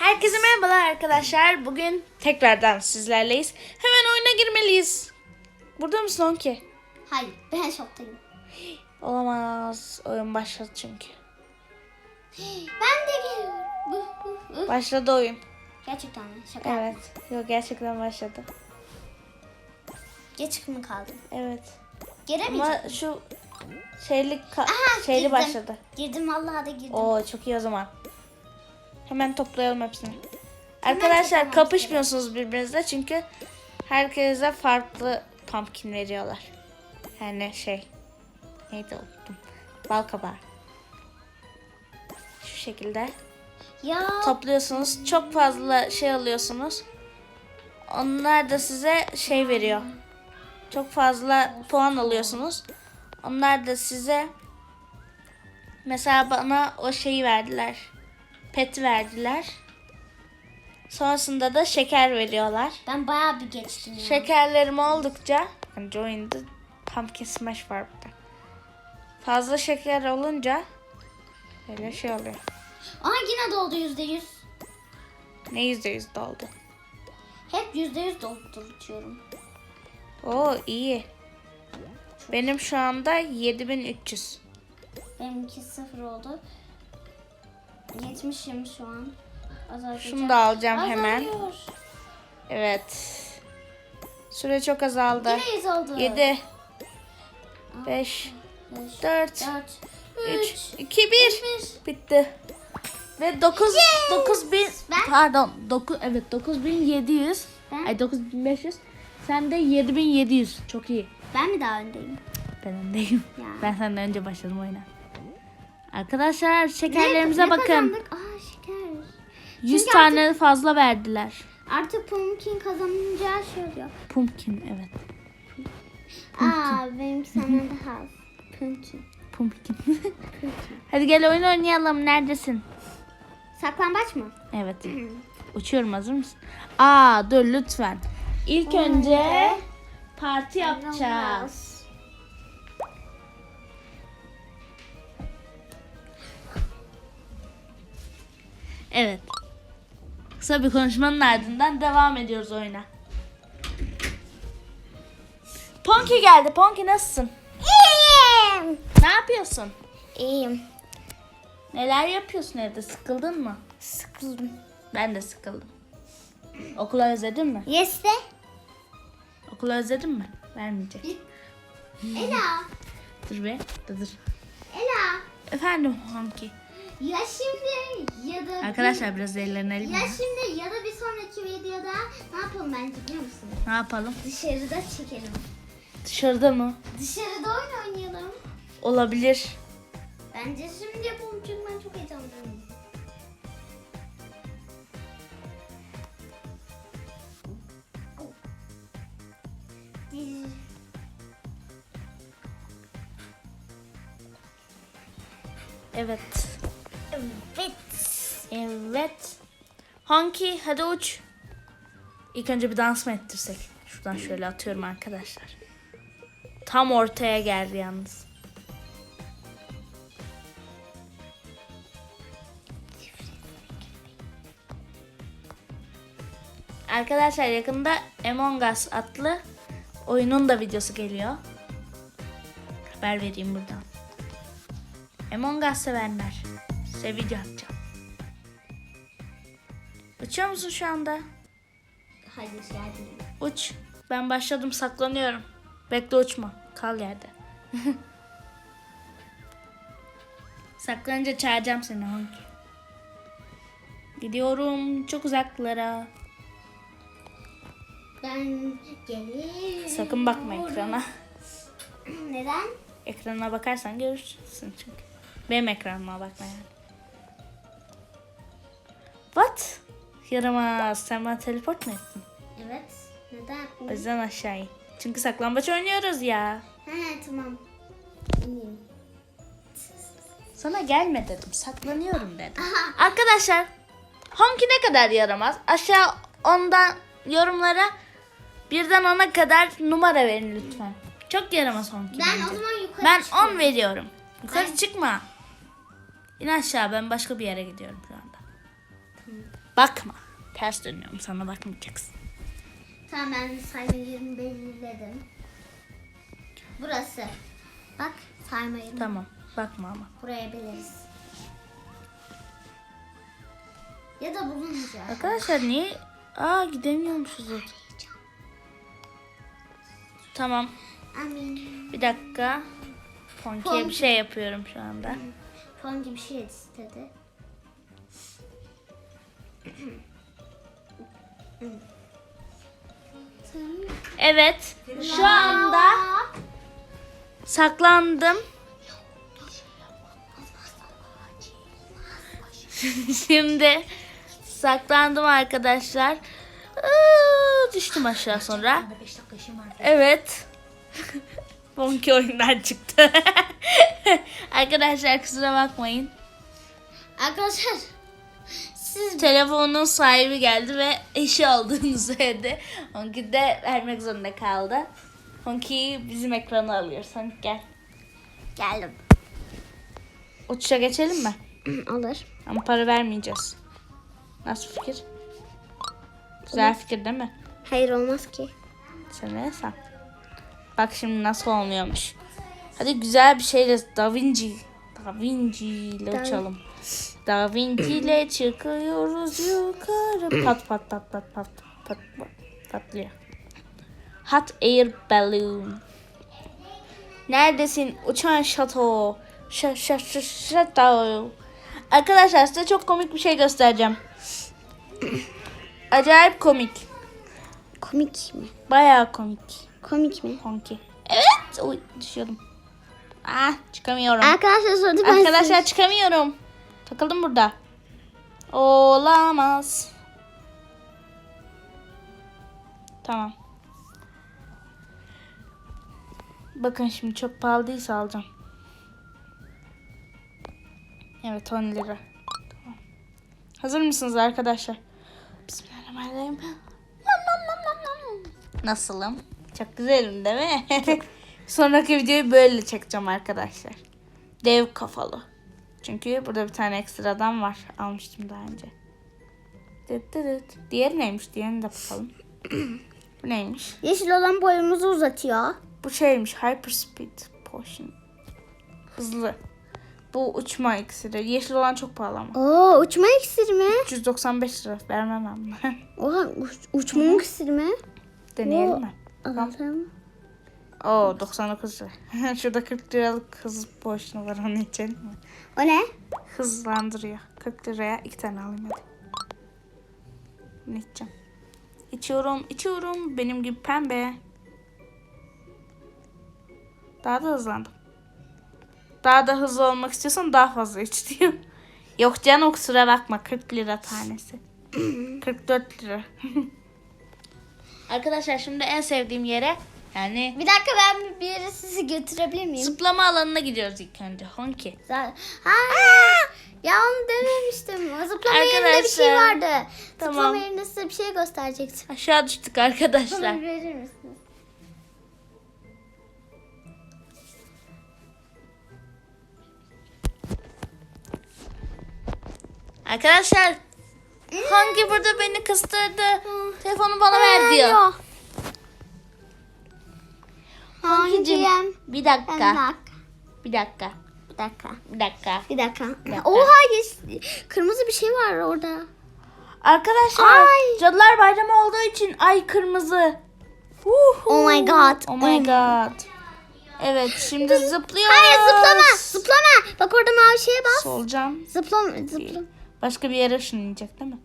Herkese merhabalar arkadaşlar. Bugün tekrardan sizlerleyiz. Hemen oyuna girmeliyiz. Burada mısın Onki? Hayır ben şoktayım. Olamaz. Oyun başladı çünkü. Ben de geliyorum. Başladı oyun. Gerçekten mi? Şaka. Evet. Yok gerçekten başladı. Geç mi kaldım? Evet. Giremeyeceğim. Ama şu şeyli ka- Aha, şeyli girdim. başladı. Girdim vallahi da girdim. Oo çok iyi o zaman. Hemen toplayalım hepsini. Arkadaşlar kapışmıyorsunuz birbirinizle çünkü herkese farklı pumpkin veriyorlar. Yani şey neydi unuttum. Bal kabağı. Şu şekilde Ya topluyorsunuz. Çok fazla şey alıyorsunuz. Onlar da size şey veriyor. Çok fazla puan alıyorsunuz. Onlar da size mesela bana o şeyi verdiler. Pet verdiler. Sonrasında da şeker veriyorlar. ben bayağı bir geçtim ya. Şekerlerim oldukça hani join the pumpkin smash var burada. Fazla şeker olunca böyle şey oluyor. Aha yine doldu yüzde yüz. Ne yüzde yüz doldu. Hep yüzde yüz dolduruyorum. Oo iyi. Benim şu anda 7300. Benimki sıfır oldu. 70'im şu an. Azaltacağım. Şunu da alacağım hemen. Azalıyor. Evet. Süre çok azaldı. Yine oldu. 7 5 Beş, 4 dört, 3 üç, 2 1 bir. bitti. Ve 9 9000 Ben- pardon 9 evet 9700 Ben- ay 9500 sen de 7700 çok iyi. Ben mi daha öndeyim? Ben öndeyim. Ya. Ben senden önce başladım oyuna. Arkadaşlar şekerlerimize Ne- ne bakın. kazandık? Aa şeker. 100 Çünkü tane fazla verdiler. Artık pumpkin kazanınca şey oluyor. Pumpkin evet. Aa benimki senden daha az. Pumpkin. Pumpkin. Hadi gel oyun oynayalım. Neredesin? Saklambaç mı? Evet. Uçuyorum hazır mısın? Aa dur lütfen. İlk önce parti yapacağız. Evet. Kısa bir konuşmanın ardından devam ediyoruz oyuna. Ponki geldi. Ponki nasılsın? İyiyim. Ne yapıyorsun? İyiyim. Neler yapıyorsun evde? Sıkıldın mı? Sıkıldım. Ben de sıkıldım. Okulu özledin mi? Yes de. Okulu özledin mi? Vermeyecek. Ela. Dur be. Dur dur. Ela. Efendim Honki. Ya şimdi ya da Arkadaşlar biraz ellerini elim. ya şimdi ya da bir sonraki videoda ne yapalım bence biliyor musun? Ne yapalım? Dışarıda çekelim. Dışarıda mı? Dışarıda oyun oynayalım. Olabilir. Bence şimdi yapalım çünkü ben çok heyecanlıyım. Evet. Evet. Evet. Honki hadi uç. İlk önce bir dans mı ettirsek? Şuradan şöyle atıyorum arkadaşlar. Tam ortaya geldi yalnız. Arkadaşlar yakında Among Us adlı oyunun da videosu geliyor. Haber vereyim buradan. Among Us sevenler. Video atacağım. Uçuyor musun şu anda? Hayır geldim. Uç. Ben başladım saklanıyorum. Bekle uçma. Kal yerde. Saklanınca çağıracağım seni Honki. Gidiyorum çok uzaklara. Ben gelirim. Sakın bakma ekrana. Neden? Ekrana bakarsan görürsün çünkü. Benim ekranıma bakma yani. What? Yaramaz. Sen bana teleport mu ettin? Evet. Neden? O yüzden aşağı in. Çünkü saklambaç oynuyoruz ya. He tamam. İneyim. Sana gelme dedim. Saklanıyorum dedim. Arkadaşlar Honki ne kadar yaramaz? Aşağı ondan yorumlara birden ona kadar numara verin lütfen. Çok yaramaz Honki. Ben bence. o zaman yukarı Ben çıkıyorum. 10 veriyorum. Yukarı Ben- çıkma. İn aşağı ben başka bir yere gidiyorum. Bakma. Ters dönüyorum sana bakmayacaksın. Tamam ben sayma yerimi belirledim. Burası. Bak sayma yerimi. Tamam. Bakma ama. Buraya biliriz. Ya da bulunmayacak. Arkadaşlar niye? Aa gidemiyormuşuz orada. Tamam. Amin. Bir dakika. Ponki'ye bir şey yapıyorum şu anda. Gibi bir şey istedi. Evet. Şu anda saklandım. Şimdi saklandım arkadaşlar. Düştüm aşağı sonra. Evet. Bonki oyundan çıktı. arkadaşlar kusura bakmayın. Arkadaşlar siz Telefonun sahibi geldi ve eşi olduğunu söyledi. Honki de vermek zorunda kaldı. Honki bizim ekranı alıyor. Sen gel. geldim. Uçuşa geçelim mi? Olur. Ama para vermeyeceğiz. Nasıl fikir? Güzel fikir değil mi? Hayır olmaz ki. Sen ne sen? Bak şimdi nasıl olmuyormuş. Hadi güzel bir şeyle Da Vinci. Da Vinci ile uçalım. Da Vinci ile çıkıyoruz yukarı. Pat pat pat pat pat pat pat patlıyor. Hot air balloon. Neredesin uçan şato? Ş ş ş şato. Arkadaşlar size çok komik bir şey göstereceğim. Acayip komik. Komik mi? Bayağı komik. Komik mi? Honki. Evet. Oy düşüyordum. Ah çıkamıyorum. Arkadaşlar sordu ben Arkadaşlar çıkamıyorum. Takıldım burada. Olamaz. Tamam. Bakın şimdi çok pahalı değilse alacağım. Evet 10 lira. Tamam. Hazır mısınız arkadaşlar? Bismillahirrahmanirrahim. Nasılım? Çok güzelim değil mi? Sonraki videoyu böyle çekeceğim arkadaşlar. Dev kafalı. Çünkü burada bir tane ekstradan var. Almıştım daha önce. Dıt dıt dıt. Diğeri neymiş? Diğerini de bakalım. Bu neymiş? Yeşil olan boyumuzu uzatıyor. Bu şeymiş. Hyperspeed Potion. Hızlı. Bu uçma iksiri. Yeşil olan çok pahalı ama. Oo uçma iksiri mi? 395 lira. Vermem ben. Oha uç, uçma iksiri mi? Deneyelim Oo. mi? Anladım. Oo 99 lira. Şurada 40 liralık hız poşunu var onu içelim mi? O ne? Hızlandırıyor. 40 liraya iki tane alayım hadi. Bunu içeceğim. İçiyorum, içiyorum. Benim gibi pembe. Daha da hızlandım. Daha da hızlı olmak istiyorsan daha fazla iç diyor. Yok canım kusura bakma 40 lira tanesi. 44 lira. Arkadaşlar şimdi en sevdiğim yere yani Bir dakika ben bir yere sizi götürebilir miyim? zıplama alanına gidiyoruz ilk önce. Honki. Zaten- Ha, ya onu dememiştim. Zıplama yerinde bir şey Arkadaşlar, vardı. tamam. Zıplama yerinde size bir şey gösterecektim. Aşağı düştük arkadaşlar. Bana verir misiniz? Arkadaşlar hangi burada beni kıstırdı? Telefonu bana ver diyor. Yok. Hangiyem? Bir dakika. Bir dakika. Bir dakika. Bir dakika. Bir dakika. Oha. Kırmızı bir şey var orada. Arkadaşlar Ay. Cadılar Bayramı olduğu için ay kırmızı. Huhu. Oh my god. Oh my god. Evet şimdi zıplıyoruz. Hayır zıplama. Zıplama. Bak orada mavi şeye bas. Solacağım. Zıplama. Zıplama. Başka bir yere ışınlayacak değil mi?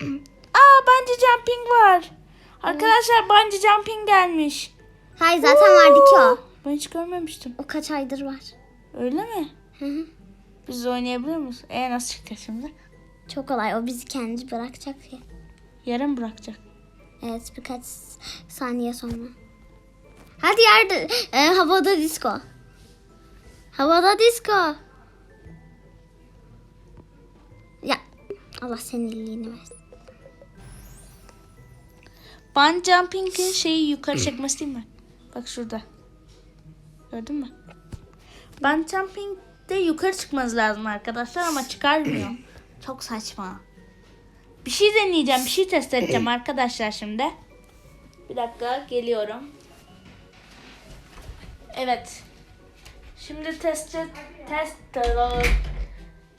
Aa bungee jumping var. Arkadaşlar bungee jumping gelmiş. Hayır zaten vardı ki o. Ben hiç görmemiştim. O kaç aydır var. Öyle mi? Hı hı. Biz de oynayabiliyor muyuz? E nasıl çıkacak şimdi? Çok kolay. O bizi kendi bırakacak ya. Yarın bırakacak. Evet birkaç saniye sonra. Hadi yerde e, havada disco. Havada disco. Ya Allah senin iyiliğini versin. Bungee jumping'in şeyi yukarı çekmesi değil mi? Bak şurada. Gördün mü? Bungee jumping'de yukarı çıkmanız lazım arkadaşlar ama çıkarmıyor. Çok saçma. Bir şey deneyeceğim. Bir şey test edeceğim arkadaşlar şimdi. Bir dakika geliyorum. Evet. Şimdi test test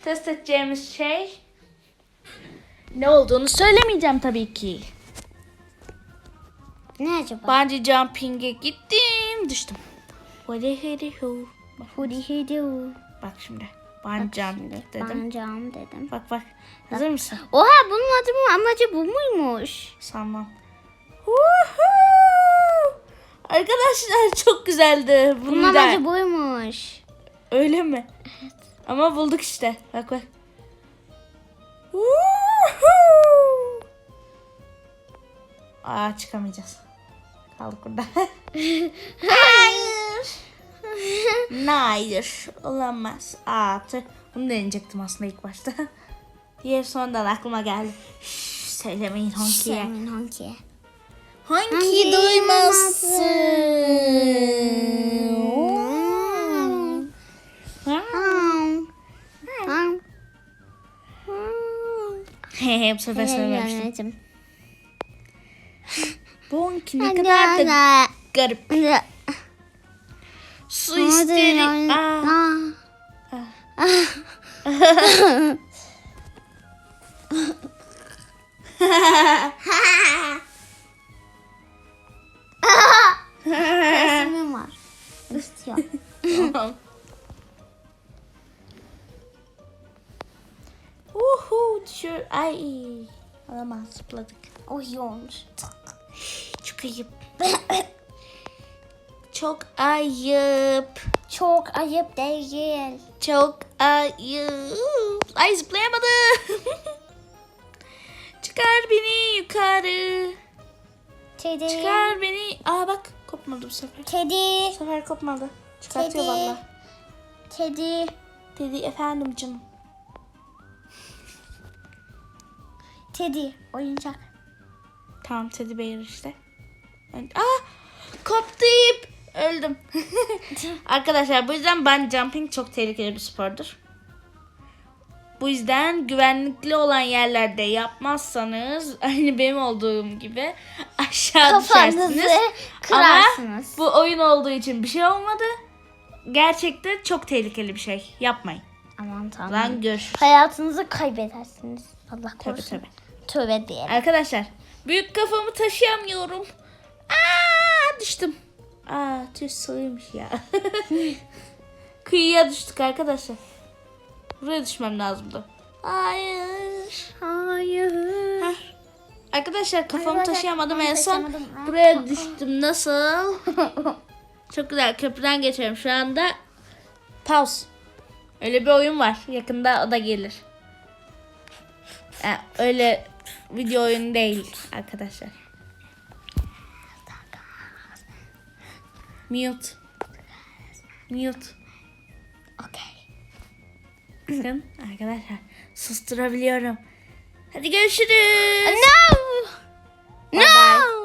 test edeceğimiz şey ne olduğunu söylemeyeceğim tabii ki. Ne acaba? Bungee jumping'e gittim, düştüm. Hadi hadi ho. Bak, bak şimdi. Bungee jump dedim. Ben cam dedim. Bak bak. Hazır mısın? Oha bunun adı mı amacı bu muymuş? Sanmam. Arkadaşlar çok güzeldi. Bunun Bunu da- amacı buymuş. Öyle mi? Evet. Ama bulduk işte. Bak bak. Aa çıkamayacağız. Kaldık burada. Hayır. Hayır. Olamaz. Tüh. Bunu deneyecektim aslında ilk başta. Diğer sonradan aklıma geldi. Şşş, söylemeyin Honki'ye. Senin honki. Honki Honki duymasın. Hehe bu sefer söylememiştim. Honki ne kadar da garip. Su istedi. Aa. Resmim var. İstiyor. Uhu düşür. Ay. Alamaz zıpladık. O iyi olmuş. Çok ayıp. Çok ayıp. Çok ayıp değil. Çok ayıp. Ay zıplayamadım. Çıkar beni yukarı. Teddy. Çıkar beni. Aa bak kopmadı bu sefer. Teddy. Bu sefer kopmadı. Çıkartıyor Teddy. valla. Teddy. Dedi efendim canım. Teddy. Oyuncak. Tamam teddy bear işte. Ben... Aa koptu ip. Öldüm. Arkadaşlar bu yüzden bungee jumping çok tehlikeli bir spordur. Bu yüzden güvenlikli olan yerlerde yapmazsanız aynı benim olduğum gibi aşağı Kafanızı düşersiniz. kırarsınız. Ama bu oyun olduğu için bir şey olmadı. Gerçekten çok tehlikeli bir şey. Yapmayın. Aman tanrım. Lan görüşürüz. Hayatınızı kaybedersiniz. Allah Tabii korusun. tabii. Tövbe diyelim. Arkadaşlar büyük kafamı taşıyamıyorum. Aa düştüm. Aa tüh sığıymış ya. Kıyıya düştük arkadaşlar. Buraya düşmem lazımdı. Hayır. Hayır. Heh. Arkadaşlar kafamı Arkadaşlar, taşıyamadım en son. Buraya düştüm. Nasıl? Çok güzel köprüden geçiyorum şu anda. Pause. Öyle bir oyun var. Yakında o da gelir. Yani öyle video oyunu değil arkadaşlar. Mute. Mute. Okey. Bakın arkadaşlar susturabiliyorum. Hadi görüşürüz. No. Bye bye.